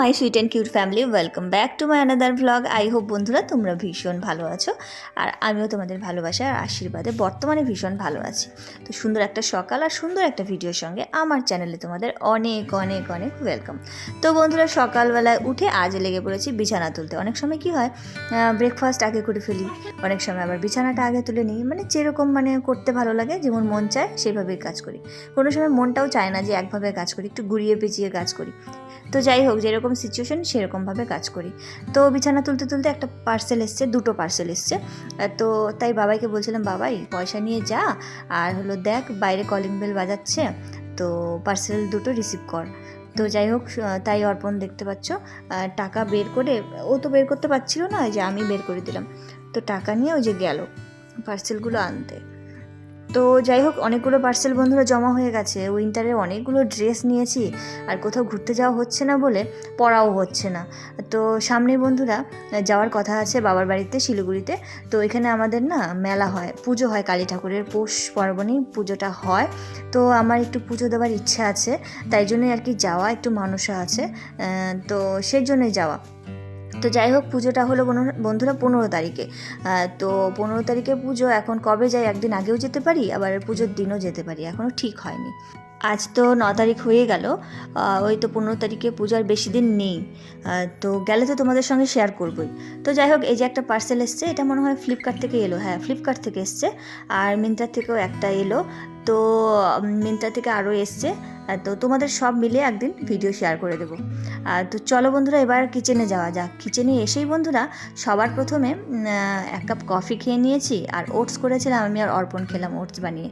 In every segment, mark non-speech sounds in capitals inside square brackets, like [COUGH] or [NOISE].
My sweet and cute family, welcome back to my another vlog I hope বন্ধুরা তোমরা ভীষণ ভালো আছো, আর আমিও তোমাদের ভালোবাসা আর আশীর্বাদে বর্তমানে ভীষণ ভালো আছি। তো সুন্দর একটা সকাল আর সুন্দর একটা ভিডিওর সঙ্গে আমার চ্যানেলে তোমাদের অনেক অনেক অনেক ওয়েলকাম তো বন্ধুরা, সকালবেলায় উঠে আজ লেগে পড়েছি বিছানা তুলতে। অনেক সময় কি হয় ব্রেকফাস্ট আগে করে ফেলি, অনেক সময় আবার বিছানাটা আগে তুলে নিই। মানে যেরকম মানে করতে ভালো লাগে, যেমন মন চায়, সেইভাবেই কাজ করি। কোনো সময় মনটাও চায় না যে একভাবে কাজ করি, একটু ঘুরিয়ে পেঁচিয়ে কাজ করি। তো যাই হোক, যেরকম সিচুয়েশন সেরকমভাবে কাজ করি। তো বিছানা তুলতে তুলতে একটা পার্সেল এসছে, দুটো পার্সেল এসছে। তো তাই বাবাইকে বলছিলাম, বাবাই, পয়সা নিয়ে যা, আর হলো দেখ, বাইরে কলিং বেল বাজাচ্ছে, তো পার্সেল দুটো রিসিভ কর। তো যাই হোক তাই অর্পণ দেখতে পাচ্ছ টাকা বের করে, ও তো বের করতে পারছিল না যে আমি বের করে দিলাম। তো টাকা নিয়ে ওই যে গেল পার্সেলগুলো আনতে। তো যাই হোক, অনেকগুলো পার্সেল বন্ধুরা জমা হয়ে গেছে। উইন্টারে অনেকগুলো ড্রেস নিয়েছি, আর কোথাও ঘুরতে যাওয়া হচ্ছে না বলে পড়াও হচ্ছে না। তো সামনে বন্ধুরা, যাওয়ার কথা আছে বাবার বাড়িতে, শিলিগুড়িতে। তো এখানে আমাদের না মেলা হয়, পুজো হয় কালী ঠাকুরের, পৌষ পার্বণে পুজোটা হয়। তো আমার একটু পুজো দেওয়ার ইচ্ছা আছে, তাই জন্যই আর কি যাওয়া একটু মানুষা আছে। তো সেই জন্যই যাওয়া। তো যাই হোক পুজোটা হলো বনো- বন্ধুরা পনেরো তারিখে। তো পনেরো তারিখে পুজো এখন কবে যাই? একদিন আগেও যেতে পারি আবার পুজোর দিনও যেতে পারি এখনও ঠিক হয়নি। আজ তো ন তারিখ হয়ে গেল ওই তো পনেরো তারিখে পূজার বেশি দিন নেই তো গেলে তো তোমাদের সঙ্গে শেয়ার করবই। তো যাই হোক, এই যে একটা পার্সেল এসছে, এটা মনে হয় ফ্লিপকার্ট থেকে এলো হ্যাঁ ফ্লিপকার্ট থেকে এসছে, আর মিন্ত্রা থেকেও একটা এলো, তো মিন্ত্রা থেকে আরও এসছে তো তোমাদের সব মিলে একদিন ভিডিও শেয়ার করে দেবো। তো চলো বন্ধুরা, এবার কিচেনে যাওয়া যাক। কিচেনে এসেই বন্ধুরা, সবার প্রথমে এক কাপ কফি খেয়ে নিয়েছি, আর ওটস করেছিলাম আমি আর অর্পণ খেলাম ওটস বানিয়ে।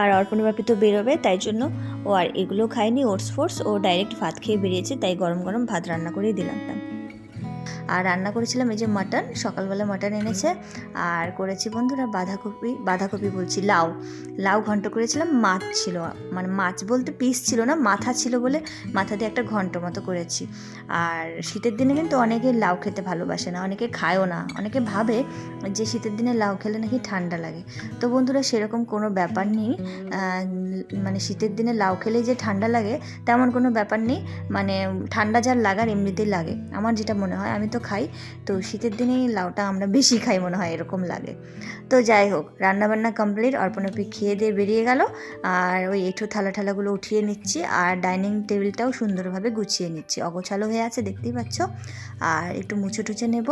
আর অর্পণ বাপি তো বেরোবে, তাই জন্য ও আর এগুলো খায়নি। ওটস ফোর্স ও ডাইরেক্ট ভাত খেয়ে বেরিয়েছে, তাই গরম গরম ভাত রান্না করেই দিলাম আর রান্না করেছিলাম এই যে মাটন, সকালবেলা মাটন এনেছে। আর করেছি বন্ধুরা বাঁধাকপি বাঁধাকপি বলছি, লাউ। লাউ ঘন্ট করেছিলাম, মাছ ছিল। মানে মাছ বলতে পিস ছিল না, মাথা ছিল বলে মাথা দিয়ে একটা ঘন্ট মতো করেছি। আর শীতের দিনে কিন্তু অনেকে লাউ খেতে ভালোবাসে না, অনেকে খায়ও না। অনেকে ভাবে যে শীতের দিনে লাউ খেলে নাকি ঠান্ডা লাগে। তো বন্ধুরা সেরকম কোনো ব্যাপার নেই। মানে শীতের দিনে লাউ খেলে যে ঠান্ডা লাগে, তেমন কোনো ব্যাপার নেই। মানে ঠান্ডা যার লাগার এমনিতেই লাগে। আমার যেটা মনে হয়, আমি তো খাই। তো শীতের দিনে লাউটা আমরা বেশি খাই মনে হয়, এরকম লাগে। তো যাই হোক, রান্নাবান্না কমপ্লিট অর্পণপি খেয়ে দিয়ে বেরিয়ে গেল। আর ওই এঁঠো থালা ঠালাগুলো উঠিয়ে নিচ্ছি আর ডাইনিং টেবিলটাও সুন্দরভাবে গুছিয়ে নিচ্ছি। অগোছালো হয়ে আছে, দেখতেই পাচ্ছ। আর একটু মুছে টুছে নেব।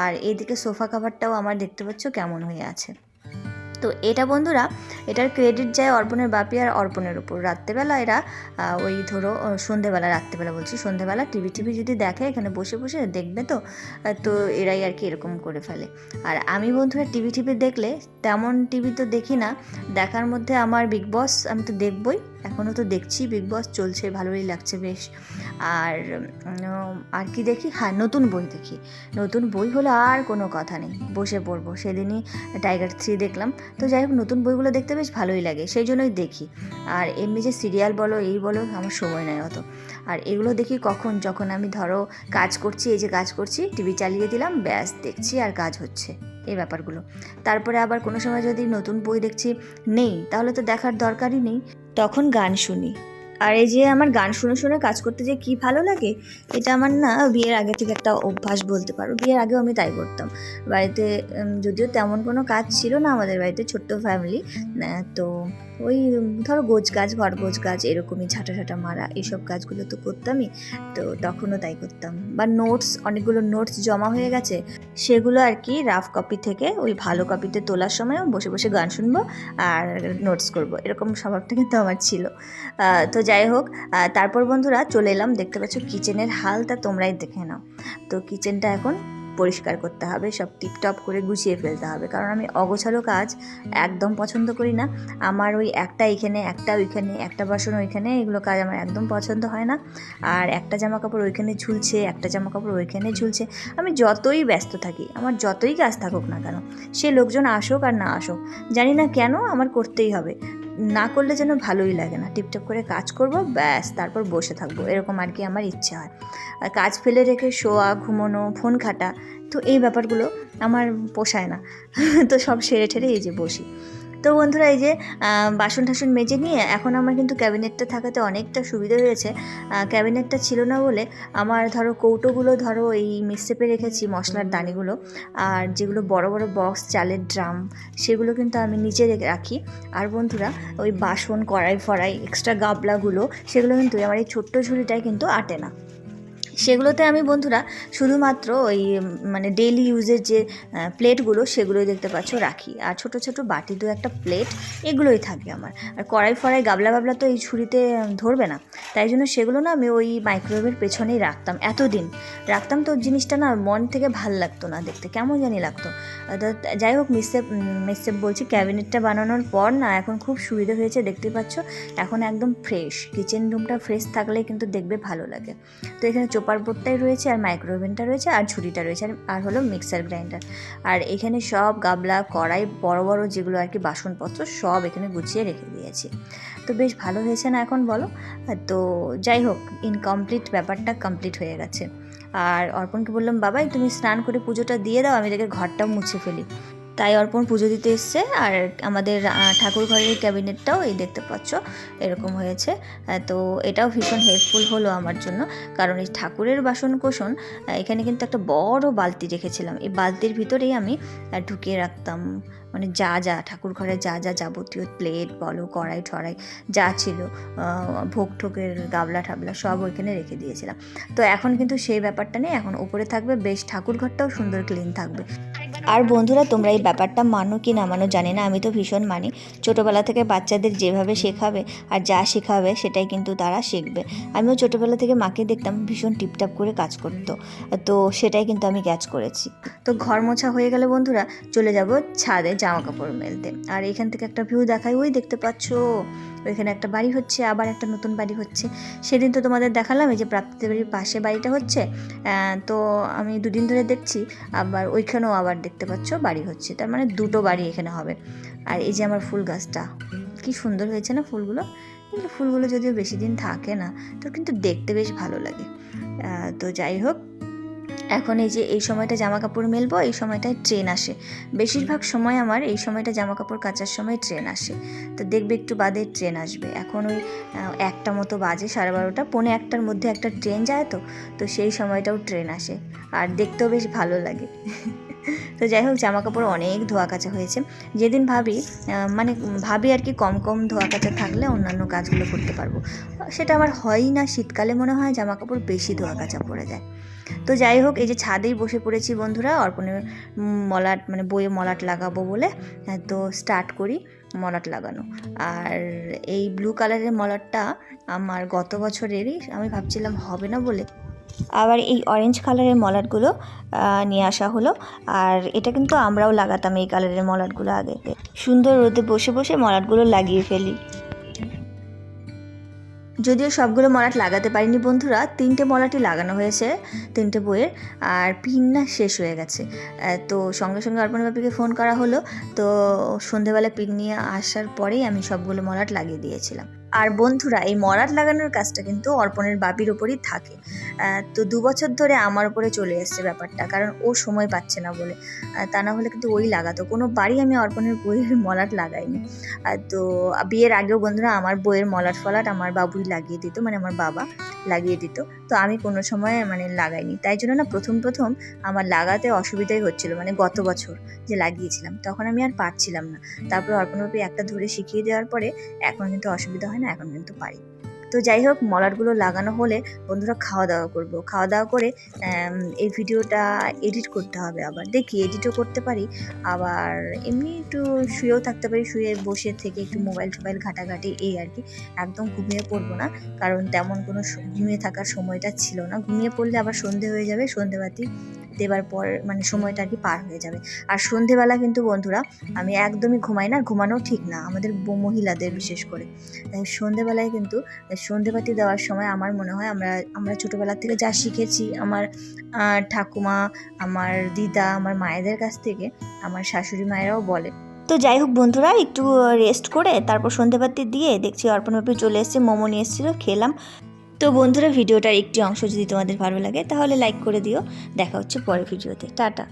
আর এদিকে সোফা কাভারটাও আমার দেখতে পাচ্ছ কেমন হয়ে আছে। তো এটা বন্ধুরা, এটার ক্রেডিট যায় অর্পণের বাপি আর অর্পণের উপর। রাত্রেবেলা এরা ওই ধরো সন্ধেবেলা, রাত্রেবেলা বলছি, সন্ধেবেলা টিভি টিভি যদি দেখে, এখানে বসে বসে দেখবে তো তো এরাই আর কি এরকম করে ফেলে। আর আমি বন্ধুরা টিভি টিভি দেখলে, তেমন টিভি তো দেখি না, দেখার মধ্যে আমার বিগ বস আমি তো দেখবই। এখনও তো দেখছি বিগ বস চলছে, ভালোই লাগছে বেশ। আর আর কি দেখি? হ্যাঁ নতুন বই দেখি। নতুন বই হলে আর কোনো কথা নেই, বসে পড়ব। সেদিনই টাইগার থ্রি দেখলাম। তো যাই হোক, নতুন বইগুলো দেখতে বেশ ভালোই লাগে, সেই জন্যই দেখি। আর এমনি যে সিরিয়াল বলো, এই বলো, আমার সময় নেই অত। আর এগুলো দেখি কখন? যখন আমি ধরো কাজ করছি, এই যে কাজ করছি টিভি চালিয়ে দিলাম, ব্যাস, দেখছি আর কাজ হচ্ছে, এই ব্যাপারগুলো। তারপরে আবার কোনো সময় যদি নতুন বই দেখছি, নেই, তাহলে তো দেখার দরকারই নেই। তখন গান শুনি। আর এই যে আমার গান শুনে শুনে কাজ করতে যে কি ভালো লাগে, এটা আমার না বিয়ের আগে থেকে একটা অভ্যাস বলতে পারো। বিয়ের আগেও আমি তাই করতাম। বাড়িতে যদিও তেমন কোনো কাজ ছিল না আমাদের বাড়িতে, ছোট্ট ফ্যামিলি তো ওই ধরো গোছ গাছ, ঘর গোছ গাছ, এরকমই ঝাঁটা ঝাঁটা মারা এইসব কাজগুলো তো করতামই, তো তখনও তাই করতাম। বা নোটস অনেকগুলো নোটস জমা হয়ে গেছে, সেগুলো আর কি রাফ কপি থেকে, ওই ভালো কপিতে তোলার সময়ও বসে বসে গান শুনব আর নোটস করব, এরকম স্বভাবটা কিন্তু আমার ছিল। তো যাই হোক তারপর বন্ধুরা চলে এলাম, দেখতে পাচ্ছ কিচেনের হালটা তোমরাই দেখে নাও। তো কিচেনটা এখন পরিষ্কার করতে হবে, সব টিপটপ করে গুছিয়ে ফেলতে হবে। কারণ আমি অগোছালো কাজ একদম পছন্দ করি না। আমার ওই একটা এখানে একটা ওইখানে, একটা বাসন ওইখানে, এগুলো কাজ আমার একদম পছন্দ হয় না। আর একটা জামা কাপড় ওইখানে ঝুলছে, একটা জামা কাপড় ওইখানে ঝুলছে। আমি যতই ব্যস্ত থাকি, আমার যতই কাজ থাকুক না কেন, সে লোকজন আসুক আর না আসুক, জানি না কেন আমার করতেই হবে। না করলে যেন ভালোই লাগে না। টিপটপ করে কাজ করব, ব্যাস, তারপর বসে থাকব। এরকম আর কি আমার ইচ্ছে হয়। আর কাজ ফেলে রেখে শোয়া, ঘুমোনো, ফোন খাটা তো এই ব্যাপারগুলো আমার পোষায় না। [LAUGHS] তো সব সেরে ঠেরে এই যে বসি। তো বন্ধুরা এই যে বাসন ঠাসন মেজে নিয়ে এখন আমার কিন্তু ক্যাবিনেটটা থাকাতে অনেকটা সুবিধা হয়েছে। ক্যাবিনেটটা ছিল না বলে আমার ধরো কৌটোগুলো ধরো এই মিক্সেপে রেখেছি মশলার দানিগুলো। আর যেগুলো বড় বড় বক্স চালের ড্রাম সেগুলো কিন্তু আমি নিচে রেখে রাখি। আর বন্ধুরা ওই বাসন কড়াই ফড়াই এক্সট্রা গাবলাগুলো সেগুলো কিন্তু আমার এই ছোট্ট ঝুড়িটায় কিন্তু আটে না। সেগুলোতে আমি বন্ধুরা শুধুমাত্র ওই মানে ডেলি ইউজের যে প্লেটগুলো সেগুলোই দেখতে পাচ্ছ, রাখি। আর ছোট ছোট বাটি দু একটা প্লেট, এগুলোই থাকে আমার। আর কড়াই ফড়াই গাবলা গাবলা তো এই ছুরিতে ধরবে না। তাই জন্য সেগুলো না আমি ওই মাইক্রোওয়েভের পেছনেই রাখতাম এতদিন। রাখতাম তো জিনিসটা না মন থেকে ভালো লাগতো না দেখতে, কেমন জানি লাগতো। যাই হোক, মিসেপ মিসেপ বলছি, ক্যাবিনেটটা বানানোর পর না এখন খুব সুবিধা হয়েছে দেখতে পাচ্ছ। এখন একদম ফ্রেশ কিচেন রুমটা ফ্রেশ থাকলেই কিন্তু দেখবে ভালো লাগে। তো এখানে চোপার বোর্ডটাই রয়েছে, আর মাইক্রোওভেনটা রয়েছে, আর ঝুড়িটা রয়েছে, আর- হলো মিক্সার গ্রাইন্ডার আর এখানে সব গাবলা কড়াই, বড় বড় যেগুলো আর কি বাসনপত্র, সব এখানে গুছিয়ে রেখে দিয়েছি। তো বেশ ভালো হয়েছে না এখন বলো? তো যাই হোক ইনকমপ্লিট ব্যাপারটা কমপ্লিট হয়ে গেছে। আর অর্পণকে বললাম, বাবাই, তুমি স্নান করে পুজোটা দিয়ে দাও, আমি দেখে ঘরটাও মুছে ফেলি। তাই অর্পণ পুজো দিতে এসছে। আর আমাদের ঠাকুর ঘরের ক্যাবিনেটটাও এই দেখতে পাচ্ছ এরকম হয়েছে। তো এটাও ভীষণ হেল্পফুল হলো আমার জন্য। কারণ এই ঠাকুরের বাসন আহ, এখানে কিন্তু একটা বড় বালতি রেখেছিলাম। এই বালতির ভিতরেই আমি ঢুকিয়ে রাখতাম। মানে যা যা ঠাকুর ঘরে যা যা যাবতীয় প্লেট বলো কড়াই ঠড়াই যা ছিল ভোগ ঠোকের গাবলা ঠাবলা সব ওইখানে রেখে দিয়েছিলাম। তো এখন কিন্তু সেই ব্যাপারটা নেই। এখন উপরে থাকবে বেশ ঠাকুর ঘরটাও সুন্দর ক্লিন থাকবে। আর বন্ধুরা, তোমরা এই ব্যাপারটা মানো কি না মানো জানি না, আমি তো ভীষণ মানি। ছোটোবেলা থেকে বাচ্চাদের যেভাবে শেখাবে আর যা শেখাবে সেটাই কিন্তু তারা শিখবে। আমিও ছোটোবেলা থেকে মাকে দেখতাম, ভীষণ টিপটাপ করে কাজ করতো। তো সেটাই কিন্তু আমি ক্যাচ করেছি। তো ঘর মোছা হয়ে গেলে বন্ধুরা, চলে যাব ছাদে জামা কাপড় মেলতে। আর এখান থেকে একটা ভিউ দেখাই, ওই দেখতে পাচ্ছ। ওইখানে একটা বাড়ি হচ্ছে, আবার একটা নতুন বাড়ি হচ্ছে। সেদিন তো তোমাদের দেখালাম এই যে প্রাপ্তি বাড়ির পাশে বাড়িটা হচ্ছে তো আমি দুদিন ধরে দেখছি, আবার ওইখানেও আবার দেখতে পাচ্ছ বাড়ি হচ্ছে। তার মানে দুটো বাড়ি এখানে হবে। আর এই যে আমার ফুল গাছটা, কি সুন্দর হয়েছে না ফুলগুলো? কিন্তু ফুলগুলো যদিও বেশি দিন থাকে না, তো কিন্তু দেখতে বেশ ভালো লাগে। তো যাই হোক এখন এই যে, এই সময়টা জামা কাপড় মেলবো, এই সময়টায় ট্রেন আসে। বেশিরভাগ সময় আমার এই সময়টা জামা কাপড় কাচার সময় ট্রেন আসে। তো দেখবে একটু বাদে ট্রেন আসবে। এখন ওই একটা মতো বাজে, সাড়ে বারোটা, পৌনে একটার মধ্যে একটা ট্রেন যায় তো তো সেই সময়টাও ট্রেন আসে। আর দেখতেও বেশ ভালো লাগে। তো যাই হোক জামা কাপড় অনেক ধোয়া কাচা হয়েছে। যেদিন ভাবি মানে ভাবি আর কি কম কম ধোয়া কাচা থাকলে অন্যান্য কাজগুলো করতে পারব। সেটা আমার হয়ই না, শীতকালে মনে হয় জামা কাপড় বেশি ধোয়া কাচা পড়ে যায়। তো যাই হোক, এই যে ছাদেই বসে পড়েছি বন্ধুরা, অর্পণের মলাট মানে বইয়ে মলাট লাগাবো বলে তো স্টার্ট করি মলাট লাগানো। আর এই ব্লু কালারের মলাটটা আমার গত বছরেরই, আমি ভাবছিলাম হবে না বলে আবার এই অরেঞ্জ কালারের মলাটগুলো নিয়ে আসা হলো। আর এটা কিন্তু আমরাও লাগাতাম এই কালারের মলাটগুলো আগে। সুন্দর রোদে বসে বসে মলাটগুলো লাগিয়ে ফেলি। যদিও সবগুলো মলাট লাগাতে পারিনি বন্ধুরা, তিনটে মলাটই লাগানো হয়েছে, তিনটে বইয়ের, আর পিন না শেষ হয়ে গেছে। তো সঙ্গে সঙ্গে অর্পণ বাপিকে ফোন করা হলো। তো সন্ধেবেলা পিন নিয়ে আসার পরেই আমি সবগুলো মলাট লাগিয়ে দিয়েছিলাম। আর বন্ধুরা, এই মলাট লাগানোর কাজটা কিন্তু অর্পণের বাপির ওপরই থাকে। তো দু বছর ধরে আমার ওপরে চলে এসছে ব্যাপারটা, কারণ ও সময় পাচ্ছে না বলে। তা না হলে কিন্তু ওই লাগাতো। কোনো বাড়ি আমি অর্পণের বইয়ের মলাট লাগাইনি। তো বিয়ের আগেও বন্ধুরা, আমার বইয়ের মলাট ফলাট আমার বাবুই লাগিয়ে দিত মানে আমার বাবা। লাগিয়ে দিত। তো আমি কোনো সময় মানে লাগাইনি। তাই জন্য না প্রথম প্রথম আমার লাগাতে অসুবিধাই হচ্ছিল মানে গত বছর যে লাগিয়েছিলাম, তখন আমি আর পারছিলাম না। তারপর অর্পণবাপী একটা ধরে শিখিয়ে দেওয়ার পরে এখন কিন্তু অসুবিধা হয় না, এখন কিন্তু পারি। তো যাই হোক মলারগুলো লাগানো হলে বন্ধুরা খাওয়া দাওয়া করব। খাওয়া দাওয়া করে এই ভিডিওটা এডিট করতে হবে আবার। দেখি এডিটও করতে পারি। আবার এমনি একটু শুয়েও থাকতে পারি, শুয়ে বসে থেকে একটু মোবাইল টোবাইল ঘাটাঘাটি, এই আর কি। একদম ঘুমিয়ে পড়ব না, কারণ তেমন কোনো ঘুমিয়ে থাকার সময়টা ছিল না। ঘুমিয়ে পড়লে আবার সন্ধে হয়ে যাবে, সন্ধেবাতি দেবার পর মানে সময়টা আর কি পার হয়ে যাবে। আর সন্ধেবেলা কিন্তু বন্ধুরা, আমি একদমই ঘুমাই না ঘুমানো ঠিক না, আমাদের মহিলাদের বিশেষ করে। তাই সন্ধেবেলায় কিন্তু সন্ধেবাতি দেওয়ার সময় আমার মনে হয় আমরা আমরা ছোটোবেলা থেকে যা শিখেছি, আমার ঠাকুমা, আমার দিদা, আমার মায়েদের কাছ থেকে আমার শাশুড়ি মায়েরাও বলে। তো যাই হোক বন্ধুরা, একটু রেস্ট করে তারপর সন্ধেবাতি দিয়ে দেখছি অর্পণ বাপি চলে এসেছে, মোমো নিয়ে এসেছিল, খেলাম। তো বন্ধুরা, ভিডিওটার একটি অংশ যদি তোমাদের ভালো লাগে, তাহলে লাইক করে দিও। দেখা হচ্ছে পরের ভিডিওতে। টাটা।